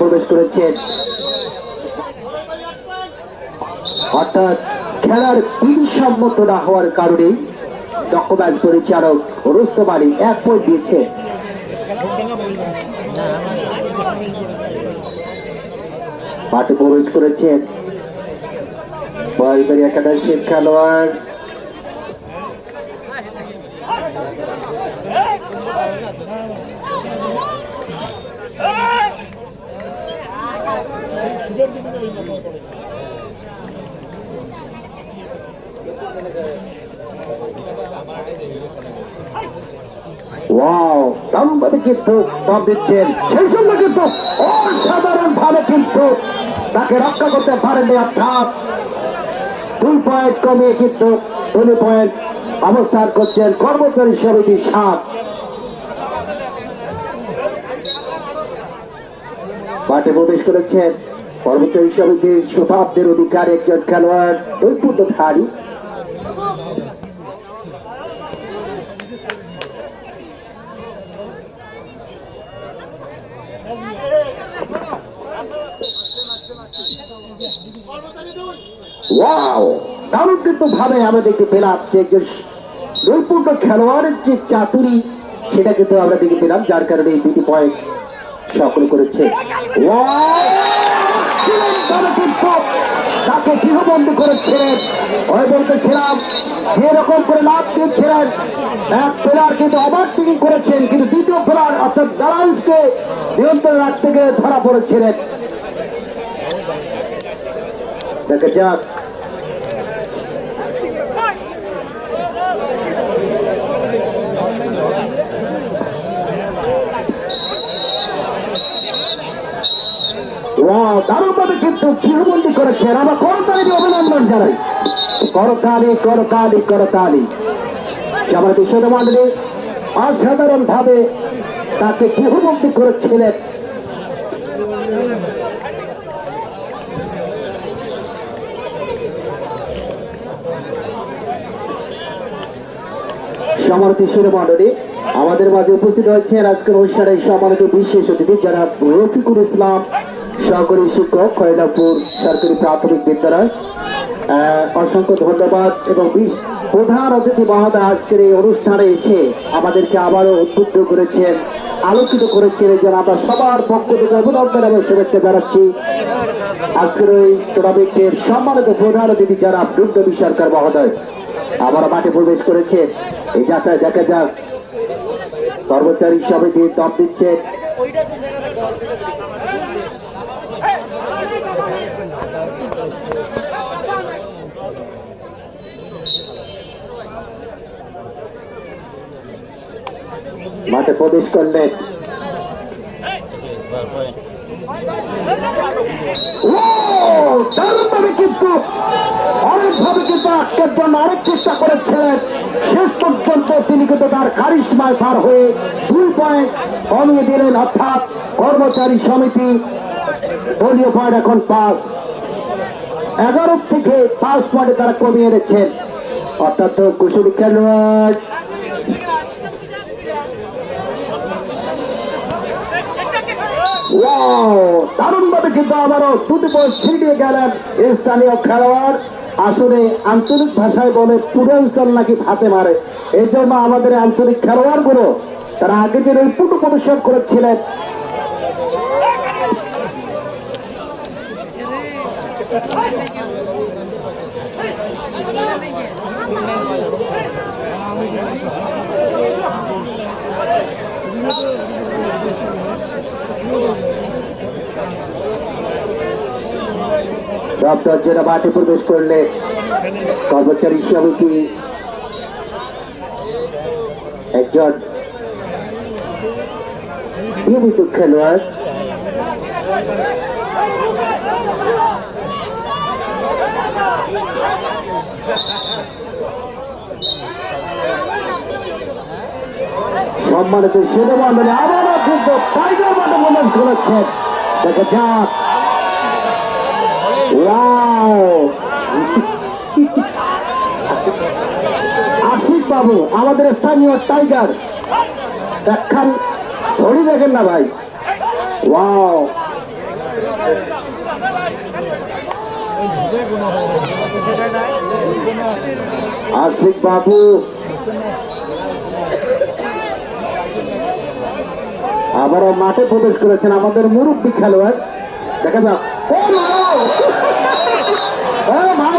প্রবেশ করেছেন অর্থাৎ খেলার বিধিসম্মত না হওয়ার কারণে দক্ষ ম্যাচ পরিচালক রুস্তম আলী এক পয়েন্ট দিয়েছে। মাঠে প্রবেশ করেছেন বয়বাড়ি একাদশের খেলোয়াড়। ওয়াও পয়েন্ট অবস্থান করছেন কর্মচারী সমিতি সাত। মাঠে প্রবেশ করেছেন। কর্মচারী সমিতির শতাব্দের অধিকার একজন খেলোয়াড় নৈপুণ্যধারী ওয়াও দারুণ কিন্তু ভাবে আমরা দেখতে পেলাম যে একজন নৈপুণ্য খেলোয়াড়ের যে চাতুরি, সেটা কিন্তু আমরা দেখতে পেলাম, যার কারণে এই দুটি পয়েন্ট সকল করেছে। Wow! কিন্তু তাকে গৃহবন্দী করেছিলেন। ওই বলতেছিলাম যে রকম করে লাভ দিয়েছিলেন, এক প্লেয়ার কিন্তু ওভারটেকিং করেছেন, কিন্তু দ্বিতীয় প্লেয়ার অর্থাৎ ব্যালান্সকে নিয়ন্ত্রণ রাখতে গিয়ে ধরা পড়েছিলেন। দেখা যাক ওয়াও দারুণভাবে কিন্তু গৃহবন্দী করেছেন। আমরা করতালি অভিনন্দন জানাই। করতালি করতালি করতালি। মন্ডলী অসাধারণ ভাবে তাকে গৃহবন্দী করেছিলেন। আমাদের মাঝে উপস্থিত হয়েছেন আজকের অনুষ্ঠানের সম্মানিত বিশেষ অতিথি, যারা রফিকুল ইসলাম সহকারী শিক্ষক খয়লাপুর সরকারি প্রাথমিক বিদ্যালয়। অসংখ্য ধন্যবাদ এবং প্রধান অতিথি মহোদয় আজকের এই অনুষ্ঠানে এসে আমাদেরকে আবারও উদ্বুদ্ধ করেছেন, আলোকিত করেছেন জন্য আমরা সবার পক্ষ থেকে অভিনন্দন এবং শুভেচ্ছা জানাচ্ছি। আজকের ওই টুর্নামেন্টের সম্মানিত প্রধান অতিথি যারা দুর্গবী সরকার মহোদয়। আবার মাঠে প্রবেশ করেছে। এই যাত্রায় দেখা যাক। কর্মচারী সমিতি দম দিচ্ছে। মাঠে প্রবেশ করলেন। কমিয়ে দিলেন, অর্থাৎ কর্মচারী সমিতি দলীয় পয়েন্ট এখন পাঁচ। এগারো থেকে পাঁচ পয়েন্টে তারা কমিয়ে এনেছেন। অর্থাৎ কুশলী খেলোয়াড় ওয়াও দারুণ কিন্তু আবারও দুটি বল ছিটিয়ে গেলেন স্থানীয় খেলোয়াড়। আসলে আঞ্চলিক ভাষায় বলে পুরোঞ্চল নাকি হাতে মারে। এই জন্য আমাদের আঞ্চলিক খেলোয়াড়গুলো তারা আগে যে নৈপুণ্য প্রদর্শন করেছিলেন। দপ্তর যেটা মাঠে প্রবেশ করলে কর্মচারী সমিতি একজন নিয়মিত খেলোয়াড়। সম্মানিত শিরোমণ্ডলী আবারও কিন্তু টাইগার মাঠে প্রবেশ করেছেন। দেখা যাক আশিক বাবু, আমাদের স্থানীয় টাইগার দেখান ধরি দেখেন না ভাই। ওয়াও আশিক বাবু। আবারও মাঠে প্রবেশ করেছেন আমাদের মুরব্বী খেলোয়াড়। দেখা যাক ও মা! ও ভাই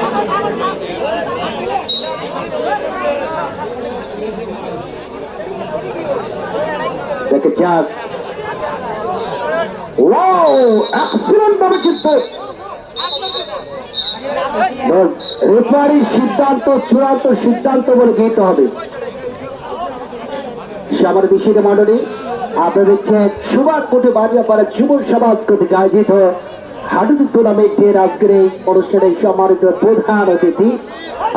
কিন্তু। রেফারি সিদ্ধান্ত, চূড়ান্ত সিদ্ধান্ত বলে গিতে হবে। সবার বিশেষ দেখছেন সুভাষ কোটি বাড়িয়াপাড়া যুব সমাজ কর্তৃক আয়োজিত হাডুডু টুর্নামেন্টের আজকের এই অনুষ্ঠানে সম্মানিত প্রধান অতিথি।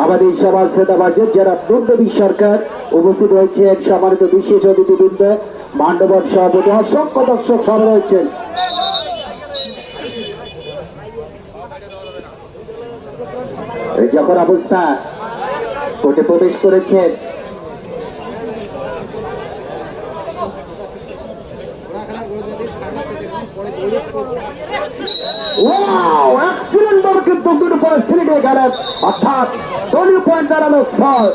আমাদের সমাজ সেতাবাজের যারা নন্দবী সরকার উপস্থিত হয়েছেন সম্মানিত বিশেষ অতিথিবৃন্দ, মান্ডবর সভাপতি, অসংখ্য দর্শক সভা রয়েছেন। যখন অবস্থা, কোর্টে প্রবেশ করেছেন। ওয়াও এক্সিলেন্ট ভাবে কিন্তু দুটো পয়েন্ট সিলেটে গেলেন অর্থাৎ দলীয় পয়েন্ট দাঁড়ানো ছয়।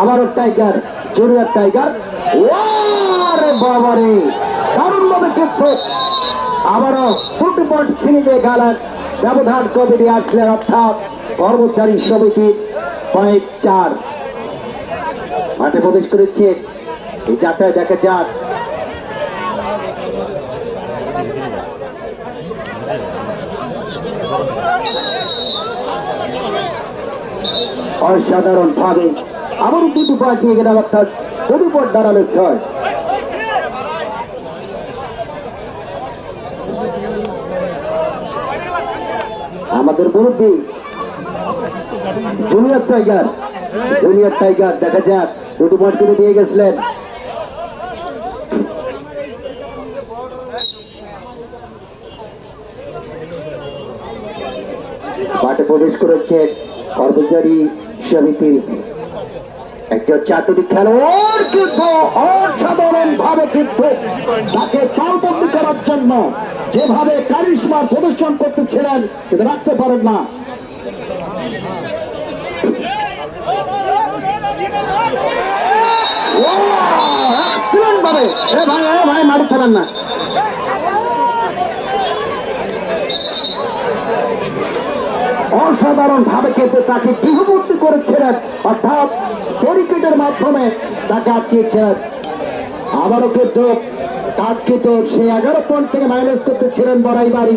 আবারও টাইগার জুনিয়র টাইগার ওয়ারে বাবারে দারুণ ভাবে কিন্তু আবারও দুটি পয়েন্ট সিনেটে গেলেন ব্যবধান কমিটি আসলেন অর্থাৎ কর্মচারী সমিতি পয়েন্ট চার। মাঠে প্রবেশ করেছে এই দেখা যাক। অসাধারণ ভাবে আবারও দুটো পয়েন্ট দিয়ে গেলেন অর্থাৎ দুটি পয়েন্ট দাঁড়াল ছয়। আমাদের মুরব্বী জুনিয়র টাইগার জুনিয়র টাইগার, দেখা যাক, দুটো পয়েন্ট কিন্তু দিয়ে গেছিলেন। মাঠে প্রবেশ করেছেন কর্মচারী সমিতির একজন চাতুরি খেলোয়াড় কিন্তু অসাধারণ ভাবে কিন্তু তাকে তালবন্দি করার জন্য যেভাবে কারিশমা প্রদর্শন করতেছিলেন রাখতে পারেন না। ভাই, এ ভাই মারি ফেলেন না। অসাধারণ ভাবে কিন্তু তাকে গৃহবর্তী করেছিলেন। অর্থাৎ ব্যারিকেডের মাধ্যমে তাকে আটকিয়েছিলেন আবারও কিন্তু কিন্তু সেই এগারো পয়েন্ট থেকে মাইনাস করতেছিলেন বড়াই বাড়ি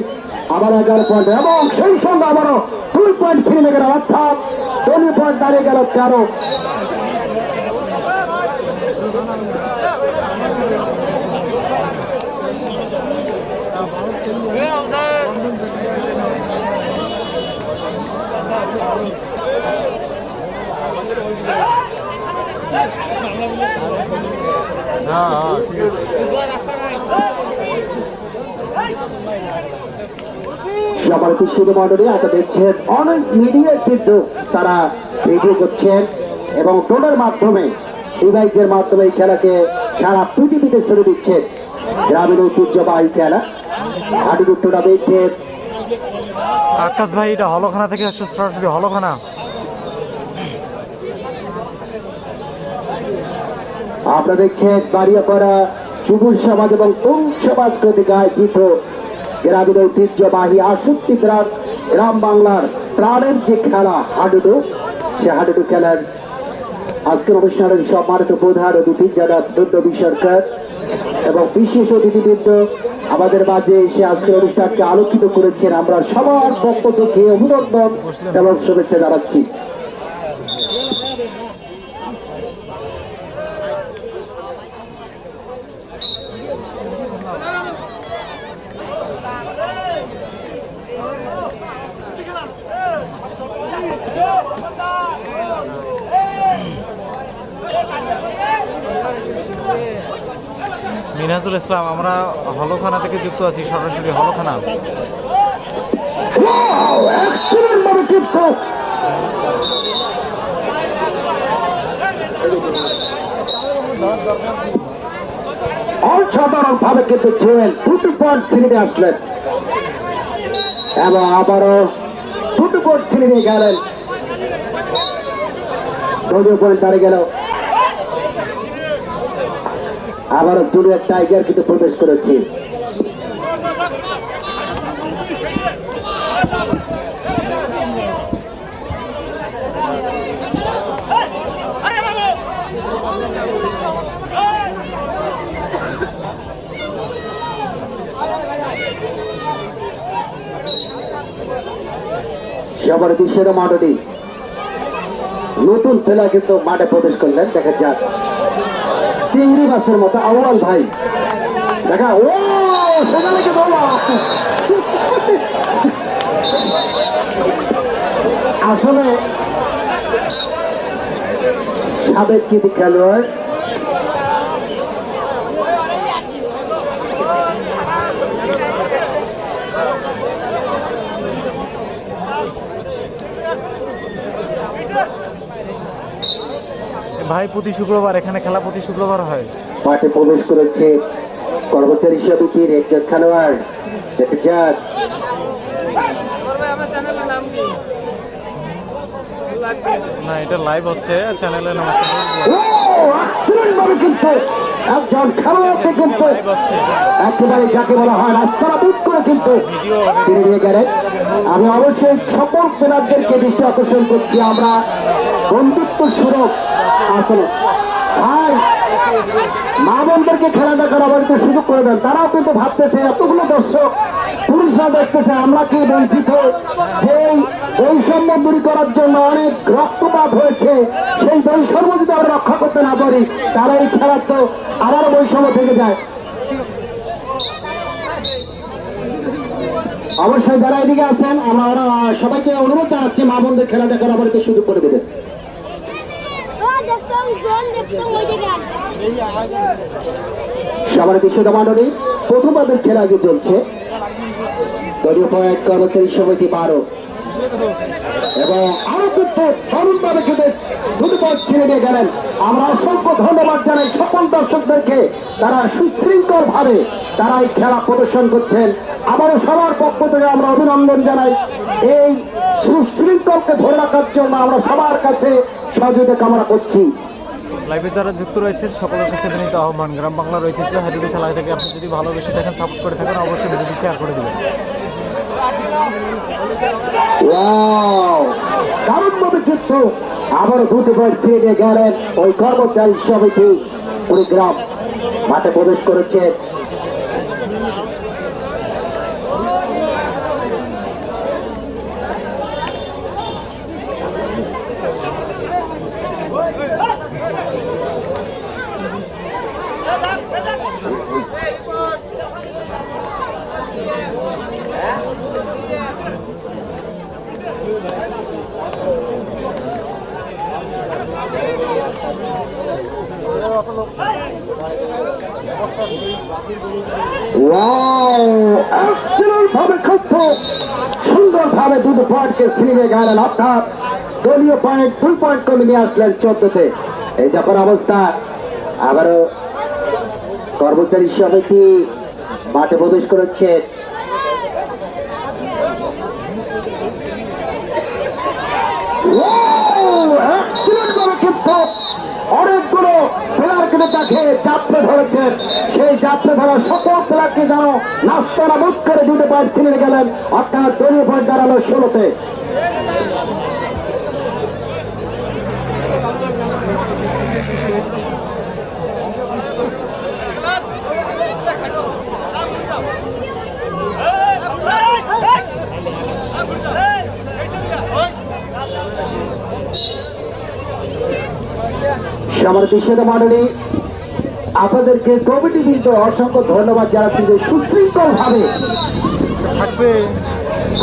আবার এগারো পয়েন্ট এবং সেই সঙ্গে আবারও দুই পয়েন্ট ছিনে গেল, অর্থাৎ দুই পয়েন্ট দাঁড়িয়ে গেল তেরো। দেখছেন অনেক মিডিয়া তারা রিভিউ করছেন এবং টোনের মাধ্যমে ডিভাইসের মাধ্যমে এই খেলাকে সারা পৃথিবীতে ছেড়ে দিচ্ছেন। গ্রামীণ ঐতিহ্যবাহী খেলা, হাডুডু টুর্নামেন্টের আকাশ ভাই, এটা হলখানা থেকে হলখানা। আপনারা দেখছেন বাড়িয়াপাড়া যুব সমাজ এবং তরুণ সমাজ কর্তৃক আয়োজিত গ্রামীণ ঐতিহ্যবাহী আষট্টি গ্রাম গ্রাম বাংলার প্রাণের যে খেলা হাডুডু, সে হাডুডু খেলার আজকের অনুষ্ঠানের সম্মানিত প্রধান অতিথি যারা দুর্নবী সরকার এবং বিশেষ অতিথিবৃন্দ আমাদের মাঝে এসে আজকের অনুষ্ঠানকে আলোকিত করেছেন। আমরা সবার পক্ষ থেকে অভিনন্দন এবং শুভেচ্ছা জানাচ্ছি। মিনহাজুল ইসলাম, আমরা হলখানা থেকে যুক্ত আছি, সরাসরি হলখানা। অসাধারণ ভাবে কিন্তু জুয়েল দুটি পয়েন্ট ছিনিয়ে আসলেন। এবং আবারও দুটি পয়েন্ট ছিনিয়ে গেলেন। দলীয় পয়েন্ট দাঁড়িয়ে গেল। আবারও জুনিয়র টাইগার কিন্তু প্রবেশ করেছে। সবার দৃশ্যের মাঠটি নতুন ছেলে কিন্তু মাঠে প্রবেশ করলেন, দেখা যাক। চিংড়ি মাছের মতো আউয়াল ভাই। দেখা ও সেখানে কি আসলে সাবেক কৃতি খেলোয়াড় ভাই প্রতি শুক্রবার এখানে খেলা প্রতি শুক্রবার হয়? মাঠে প্রবেশ করেছে কর্মচারী সমিতির একজন খেলোয়াড় দেখা যাক। না এটা লাইভ হচ্ছে চ্যানেলে নাম ভাবে কিন্তু একজন খেলোয়াড়কে কিন্তু একেবারে যাকে বলা হয় রাস্তারা বুক করে কিন্তু তিনি নিয়ে গেলেন। আমি অবশ্যই সকল প্লেয়ারদেরকে দৃষ্টি আকর্ষণ করছি। আমরা বন্ধুত্ব সুরক আসলে। ভাই, মা বোনদেরকে খেলা দেখার আবার একটু সুযোগ করে দেন। তারাও কিন্তু ভাবতেছে, এতগুলো দর্শক, পুরুষরা দেখতেছে, আমরা কি বঞ্চিত? যে বৈষম্য দূর করার জন্য অনেক রক্তপাত হয়েছে, সেই বৈষম্য যদি আমরা রক্ষা করতে না পারি তারা এই খেলার তো আবারও বৈষম্য থেকে যায়। অবশ্যই যারা এদিকে আছেন, আমার সবাইকে অনুরোধ জানাচ্ছি, মা বোনদের খেলা দেখার আবার সুযোগ করে দেবে। ও দেখছ জন দেখছ সবার বিশ্বদা মন্ডলী প্রথম পর্বের খেলা আগে চলছে। দলীয় পয়েন্ট কর্মচারী সমিতি বারো। এবং আরও কিন্তু দারুণ ভাবে কিন্তু দুটো ছেড়ে দিয়ে গেলেন। আমরা অসংখ্য ধন্যবাদ জানাই সকল দর্শকদেরকে। তারা সুশৃঙ্খল ভাবে তারা এই খেলা প্রদর্শন করছেন। আবারও সবার পক্ষ থেকে আমরা অভিনন্দন জানাই। এই সুশৃঙ্খলকে ধরে রাখার জন্য আমরা সবার কাছে সহযোগিতা কামনা করছি। লাইভে যারা যুক্ত রয়েছেন, সকলের কাছে বিনীত আহ্বান। গ্রাম বাংলার ঐতিহ্য, হাডুডি খেলা থেকে আপনি যদি ভালোবেসে থাকেন সাপোর্ট করে থাকেন, অবশ্যই ভিডিওটি শেয়ার করে দেবেন। ওয়াও দারুণ কিন্তু আবারও দুটো পয়েন্ট ছিঁড়ে গেলেন ওই কর্মচারী সমিতি কুড়িগ্রাম মাঠে প্রবেশ করেছে ওয়াও এক্সেলেন্ট ভাবে খুব সুন্দর ভাবে পয়েন্টকে ছিঁড়ে গেলেন অর্থাৎ দলীয় পয়েন্ট দুই পয়েন্ট কমে নিয়ে আসলেন চোদ্দতে। এই যখন অবস্থা, আবারও কর্মচারী সমিতি মাঠে প্রবেশ করেছে? অনেকগুলো তাকে চাপড়ে ধরেছেন। সেই চাপড়ে ধরা সকল যেন নাস্তারা মুখ করে দুটো পয়েন্ট ছিনিয়ে গেলেন। অর্থাৎ দলীয় পয়েন্ট দাঁড়াল ষোলোতে। আমার দৃশ্যতা মন্ডলী আপনাদেরকে কমিটি কিন্তু অসংখ্য ধন্যবাদ জানাচ্ছি যে সুশৃঙ্খল ভাবে থাকবে।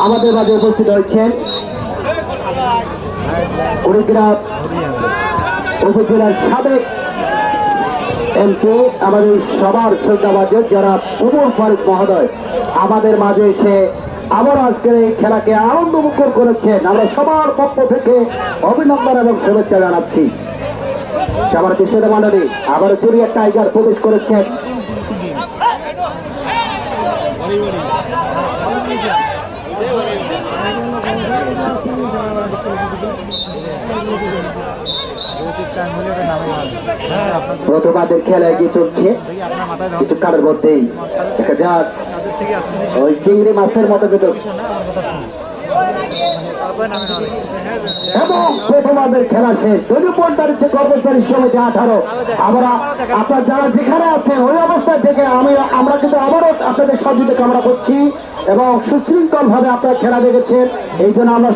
আমাদের মাঝে উপস্থিত হয়েছেন। কুড়িগ্রাম উপজেলার সাবেক এমপি আমাদের সবার শ্রদ্ধাভাজন যারা উমর ফারুক মহোদয় আমাদের মাঝে এসে আবার আজকের এই খেলাকে আনন্দমুখর করেছেন। আমরা সবার পক্ষ থেকে অভিনন্দন এবং শুভেচ্ছা জানাচ্ছি। সবার বিশেষ মন্ডলী আবারও চুরিয়া টাইগার প্রবেশ করেছেন প্রথমাদের খেলা এগিয়ে চলছে। দেখি আপনার মাথায় ধর কিছু কালের মধ্যেই। দেখা যাক। ওই চিংড়ি মাছের মতো কিন্তু না আমার কথা শুনুন তারপরে নামে না হ্যাঁ এবং প্রথমাদের খেলা শেষ। দলীয় পয়েন্ট দাঁড়িয়েছে কর্মচারী সমিতি আঠারো। আমরা আপনার যারা যেখানে আছেন, ওই অবস্থা থেকে আমি, আমরা কিন্তু আবারও আপনাদের সহযোগিতা কামনা করছি এবং সুশৃঙ্খল ভাবে আপনার খেলা দেখেছেন। এই জন্য আমরা